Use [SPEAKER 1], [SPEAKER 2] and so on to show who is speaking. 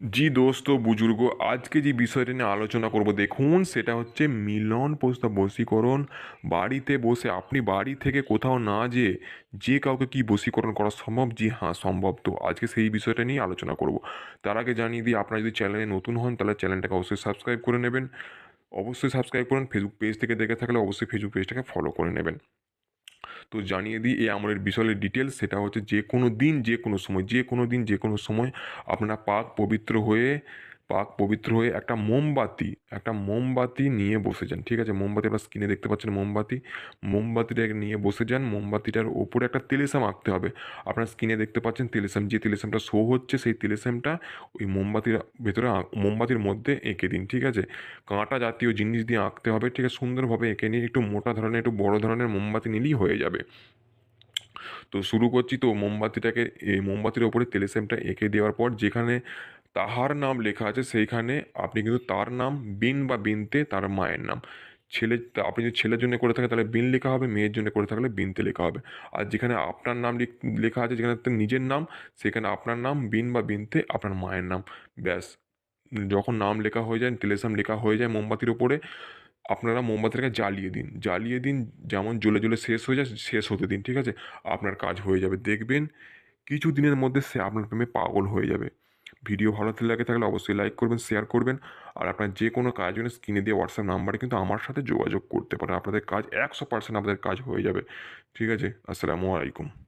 [SPEAKER 1] জি দোস্ত, বুজুর্গ, আজকে যে বিষয়টা নিয়ে আলোচনা করব, দেখুন, সেটা হচ্ছে মিলন প্রস্তাব বশীকরণ। বাড়িতে বসে আপনি বাড়ি থেকে কোথাও না যেয়ে যে কাউকে কি বশীকরণ করা সম্ভব? জি হ্যাঁ সম্ভব তো। আজকে সেই বিষয়টা নিয়ে আলোচনা করব। তার আগে জানিয়ে দিই, আপনারা যদি চ্যানেলে নতুন হন, তাহলে চ্যানেলটাকে অবশ্যই সাবস্ক্রাইব করে নেবেন। অবশ্যই সাবস্ক্রাইব করুন ফেসবুক পেজ থেকে দেখে থাকলে অবশ্যই ফেসবুক পেজটাকে ফলো করে নেবেন। তো জানিয়ে দিই, এই আমলের বিশালের ডিটেলস সেটা হচ্ছে যে কোনো দিন, যে কোনো সময়, যে কোনো দিন, যে কোনো সময় আপনারা পাক পবিত্র হয়ে পাক পবিত্র হয়ে একটা মোমবাতি একটা মোমবাতি নিয়ে বসে যান, ঠিক আছে? মোমবাতি আপনার স্ক্রিনে দেখতে পাচ্ছেন মোমবাতি। মোমবাতিটাকে নিয়ে বসে যান, মোমবাতিটার ওপরে একটা তেলেসাম আঁকতে হবে। আপনার স্ক্রিনে দেখতে পাচ্ছেন তেলেসাম, যে তেলেসামটা শো হচ্ছে সেই তেলেসামটা ওই মোমবাতির ভেতরে মোমবাতির মধ্যে এঁকে দিন, ঠিক আছে? কাঁটা জাতীয় জিনিস দিয়ে আঁকতে হবে, ঠিক আছে? সুন্দরভাবে এঁকে নিয়ে একটু মোটা ধরনের, একটু বড় ধরনের মোমবাতি নিলেই হয়ে যাবে। তো শুরু করছি, তো মোমবাতিটাকে, এই মোমবাতির ওপরে তেলেসেমটা এঁকে দেওয়ার পর যেখানে তাহার নাম লেখা আছে সেইখানে। আপনি কিন্তু তার নাম বিন বা বিনতে তার মায়ের নাম। ছেলে, আপনি যদি ছেলের জন্য করে থাকেন তাহলে বিন লেখা হবে, মেয়ের জন্য করে থাকলে বিনতে লেখা হবে। আর যেখানে আপনার নাম লিখ- আছে, যেখানে নিজের নাম, সেখানে আপনার নাম বিন বা বিনতে আপনার মায়ের নাম। ব্যাস। যখন নাম লেখা হয়ে যায় তেলেসাম লেখা হয়ে যায় মোমবাতির ওপরে আপনারা মোমবাতিটাকে জ্বালিয়ে দিন। জ্বালিয়ে দিন, যেমন জ্বলে জ্বলে শেষ হয়ে যায়, শেষ হতে দিন, ঠিক আছে? আপনার কাজ হয়ে যাবে। দেখবেন কিছু দিনের মধ্যে সে আপনার প্রেমে পাগল হয়ে যাবে। ভিডিও ভালো লাগে থাকলে অবশ্যই লাইক করবেন শেয়ার করবেন। আর আপনার যে কোনো কাজ জন্য স্ক্রিনে দিয়ে হোয়াটসঅ্যাপ নাম্বারে কিন্তু আমার সাথে যোগাযোগ করতে পারেন। আপনাদের কাজ একশো পার্সেন্ট আপনাদের কাজ হয়ে যাবে। ঠিক আছে? আসসালামু আলাইকুম।